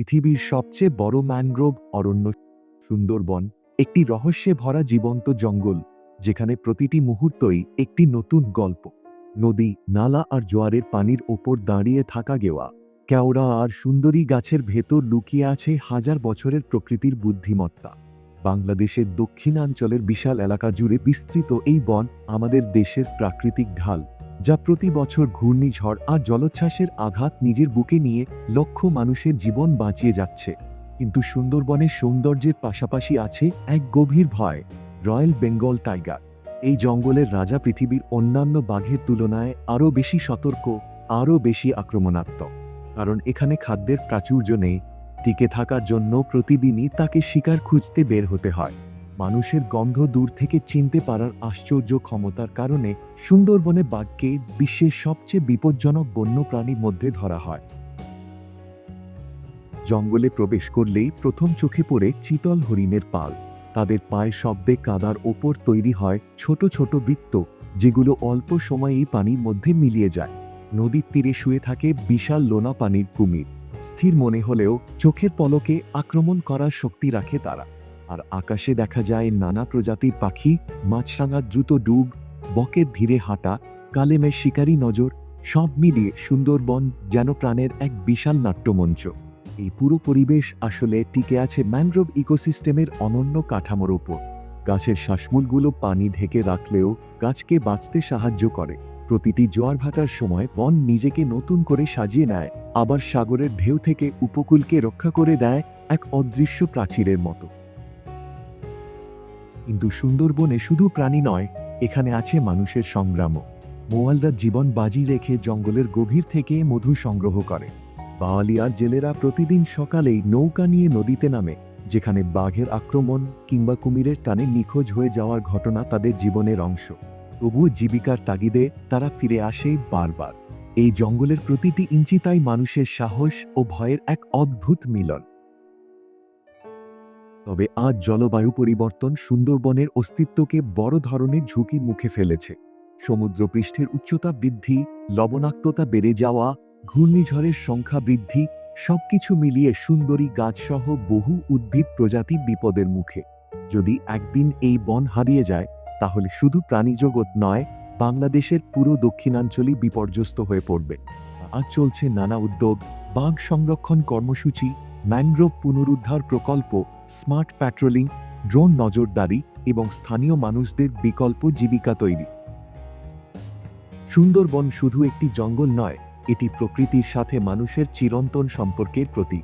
পৃথিবীর সবচেয়ে বড় ম্যানগ্রোভ অরণ্য সুন্দরবন, একটি রহস্যে ভরা জীবন্ত জঙ্গল, যেখানে প্রতিটি মুহূর্তই একটি নতুন গল্প। নদী, নালা আর জোয়ারের পানির ওপর দাঁড়িয়ে থাকা গেওয়া, কেওড়া আর সুন্দরী গাছের ভেতর লুকিয়ে আছে হাজার বছরের প্রকৃতির বুদ্ধিমত্তা। বাংলাদেশের দক্ষিণাঞ্চলের বিশাল এলাকা জুড়ে বিস্তৃত এই বন আমাদের দেশের প্রাকৃতিক ঢাল। যা প্রতি বছর ঘূর্ণিঝড় আর জলোচ্ছ্বাসের আঘাত নিজের বুকে নিয়ে লক্ষ মানুষের জীবন বাঁচিয়ে যাচ্ছে। কিন্তু সুন্দরবনের সৌন্দর্যের পাশাপাশি আছে এক গভীর ভয়, রয়্যাল বেঙ্গল টাইগার। এই জঙ্গলের রাজা পৃথিবীর অন্যান্য বাঘের তুলনায় আরও বেশি সতর্ক, আরও বেশি আক্রমণাত্মক। কারণ এখানে খাদ্যের প্রাচুর্য নেই, টিকে থাকার জন্য প্রতিদিনই তাকে শিকার খুঁজতে বের হতে হয়। মানুষের গন্ধ দূর থেকে চিনতে পারার আশ্চর্য ক্ষমতার কারণে সুন্দরবনে বাঘকে বিশ্বের সবচেয়ে বিপজ্জনক বন্যপ্রাণীর মধ্যে ধরা হয়। জঙ্গলে প্রবেশ করলেই প্রথম চোখে পড়ে চিতল হরিণের পাল। তাদের পায়ের শব্দে কাদার ওপর তৈরি হয় ছোট ছোট বৃত্ত, যেগুলো অল্প সময়েই পানির মধ্যে মিলিয়ে যায়। নদীর তীরে শুয়ে থাকে বিশাল লোনা পানির কুমির। স্থির মনে হলেও চোখের পলকে আক্রমণ করার শক্তি রাখে তারা। আর আকাশে দেখা যায় নানা প্রজাতির পাখি, মাছরাঙার দ্রুত ডুব, বকের ধীরে হাঁটা, কালেমের শিকারী নজর, সব মিলিয়ে সুন্দরবন যেন প্রাণের এক বিশাল নাট্যমঞ্চ। এই পুরো পরিবেশ আসলে টিকে আছে ম্যানগ্রোভ ইকোসিস্টেমের অনন্য কাঠামোর ওপর। গাছের শ্বাসমূলগুলো পানি ঢেকে রাখলেও গাছকে বাঁচতে সাহায্য করে। প্রতিটি জোয়ার ভাটার সময় বন নিজেকে নতুন করে সাজিয়ে নেয়, আবার সাগরের ঢেউ থেকে উপকূলকে রক্ষা করে দেয় এক অদৃশ্য প্রাচীরের মতো। কিন্তু সুন্দরবনে শুধু প্রাণী নয়, এখানে আছে মানুষের সংগ্রামও। মোয়ালরা জীবন বাজি রেখে জঙ্গলের গভীর থেকে মধু সংগ্রহ করে। বাওয়ালিয়ার জেলেরা প্রতিদিন সকালেই নৌকা নিয়ে নদীতে নামে, যেখানে বাঘের আক্রমণ কিংবা কুমিরের টানে নিখোঁজ হয়ে যাওয়ার ঘটনা তাদের জীবনের অংশ। তবুও জীবিকার তাগিদে তারা ফিরে আসে বারবার। এই জঙ্গলের প্রতিটি ইঞ্চি তাই মানুষের সাহস ও ভয়ের এক অদ্ভুত মিলন। তবে আজ জলবায়ু পরিবর্তন সুন্দরবনের অস্তিত্বকে বড় ধরনের ঝুঁকির মুখে ফেলেছে। সমুদ্রপৃষ্ঠের উচ্চতা বৃদ্ধি, লবণাক্ততা বেড়ে যাওয়া, ঘূর্ণিঝড়ের সংখ্যা বৃদ্ধি, সবকিছু মিলিয়ে সুন্দরী গাছসহ বহু উদ্ভিদ প্রজাতি বিপদের মুখে। যদি একদিন এই বন হারিয়ে যায়, তাহলে শুধু প্রাণীজগৎ নয়, বাংলাদেশের পুরো দক্ষিণাঞ্চলই বিপর্যস্ত হয়ে পড়বে। আজ চলছে নানা উদ্যোগ, বাঘ সংরক্ষণ কর্মসূচি, ম্যানগ্রোভ পুনরুদ্ধার প্রকল্প স্মার্ট প্যাট্রোলিং, ড্রোন নজরদারি এবং স্থানীয় মানুষদের বিকল্প জীবিকা তৈরি। সুন্দরবন শুধু একটি জঙ্গল নয়, এটি প্রকৃতির সাথে মানুষের চিরন্তন সম্পর্কের প্রতীক।